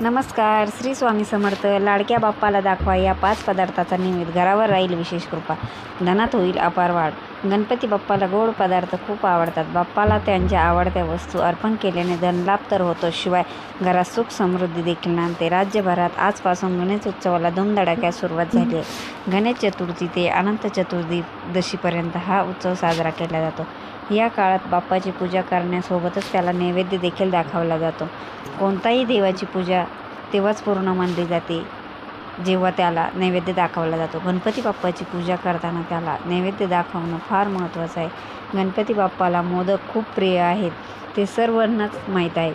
नमस्कार श्री स्वामी समर्थ लाडक्या बाप्पाला दाखवा या पाच पदार्थाचा निमित्त घरावर राहील विशेष कृपा. धनात होईल अपार वाढ. गणपती बाप्पाला गोड पदार्थ खूप आवडतात. बाप्पाला त्यांच्या आवडत्या वस्तू अर्पण केल्याने धनलाभ तर होतो. शिवाय घरात सुख समृद्धी देखील नांदते. राज्यभरात आजपासून गणेश उत्सवाला धूमधडाक्यात सुरुवात झाली आहे. गणेश चतुर्थी ते अनंत चतुर्दशीपर्यंत हा उत्सव साजरा केला जातो. या काळात बाप्पाची पूजा करण्यासोबतच त्याला नैवेद्य देखील दाखवला जातो. कोणताही देवाची पूजा तेव्हाच पूर्ण मानली जाते. जेव्हा त्याला नैवेद्य दाखवला जातो. गणपती बाप्पाची पूजा करताना त्याला नैवेद्य दाखवणं फार महत्त्वाचं आहे. गणपती बाप्पाला मोदक खूप प्रिय आहेत. ते सर्वांनाच माहीत आहे.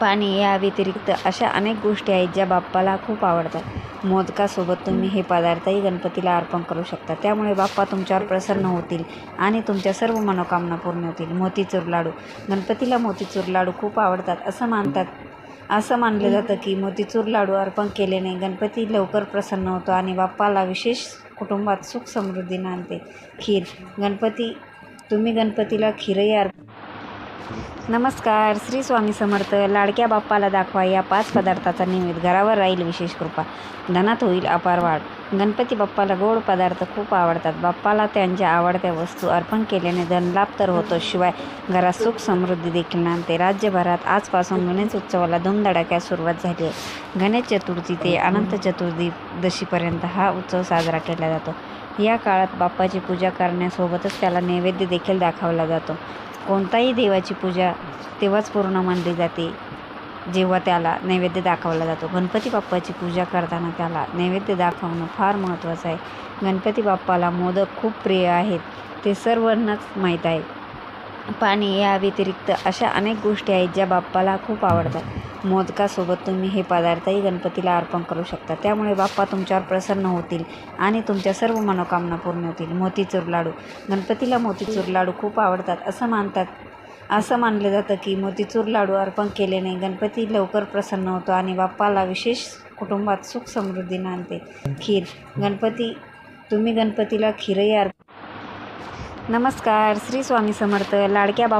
पाणी या व्यतिरिक्त अशा अनेक गोष्टी आहेत ज्या बाप्पाला खूप आवडतात. मोदकासोबत तुम्ही हे पदार्थही गणपतीला अर्पण करू शकता. त्यामुळे बाप्पा तुमच्यावर प्रसन्न होतील आणि तुमच्या सर्व मनोकामना पूर्ण होतील. मोतीचूर लाडू. गणपतीला मोतीचूर लाडू खूप आवडतात असं मानतात. असं मानलं जातं की मोतीचूर लाडू अर्पण केल्याने गणपती लवकर प्रसन्न होतो आणि बाप्पाला विशेष कुटुंबात सुख समृद्धी नांदते. खीर गणपती तुम्ही गणपतीला खीरही अर्पण नमस्कार. श्री स्वामी समर्थ लाडक्या बाप्पाला दाखवा या पाच पदार्थाचा निमित्त घरावर राहील विशेष कृपा. धनात होईल अपार वाढ. गणपती बाप्पाला गोड पदार्थ खूप आवडतात. बाप्पाला त्यांच्या आवडत्या वस्तू अर्पण केल्याने धनलाभ तर होतो शिवाय घरात सुख समृद्धी देखील नांदते. राज्यभरात आजपासून गणेश उत्सवाला धूमधडाक्यात सुरुवात झाली आहे. गणेश चतुर्थी ते अनंत चतुर्दशीपर्यंत हा उत्सव साजरा केला जातो. या काळात बाप्पाची पूजा करण्यासोबतच त्याला नैवेद्य देखील दाखवला जातो. कोणताही देवाची पूजा तेव्हाच पूर्ण मानली जाते. जेव्हा त्याला नैवेद्य दाखवला जातो. गणपती बाप्पाची पूजा करताना त्याला नैवेद्य दाखवणं फार महत्त्वाचं आहे. गणपती बाप्पाला मोदक खूप प्रिय आहेत. ते सर्वांनाच माहीत आहे. पाणी या व्यतिरिक्त अशा अनेक गोष्टी आहेत ज्या बाप्पाला खूप आवडतात. मोदकासोबत तुम्ही हे पदार्थही गणपतीला अर्पण करू शकता त्यामुळे बाप्पा तुमच्यावर प्रसन्न होतील आणि तुमच्या सर्व मनोकामना पूर्ण होतील. मोतीचूर लाडू. गणपतीला मोतीचूर लाडू खूप आवडतात. असं मानतात असं मानलं जातं की मोतीचूर लाडू अर्पण केल्याने गणपती लवकर प्रसन्न होतो आणि बाप्पाला विशेष कुटुंबात सुख समृद्धी नांदते. खीर. गणपती तुम्ही गणपतीला खीरही अर्पण नमस्कार. श्री स्वामी समर्थ. लाडक्या बाप्पा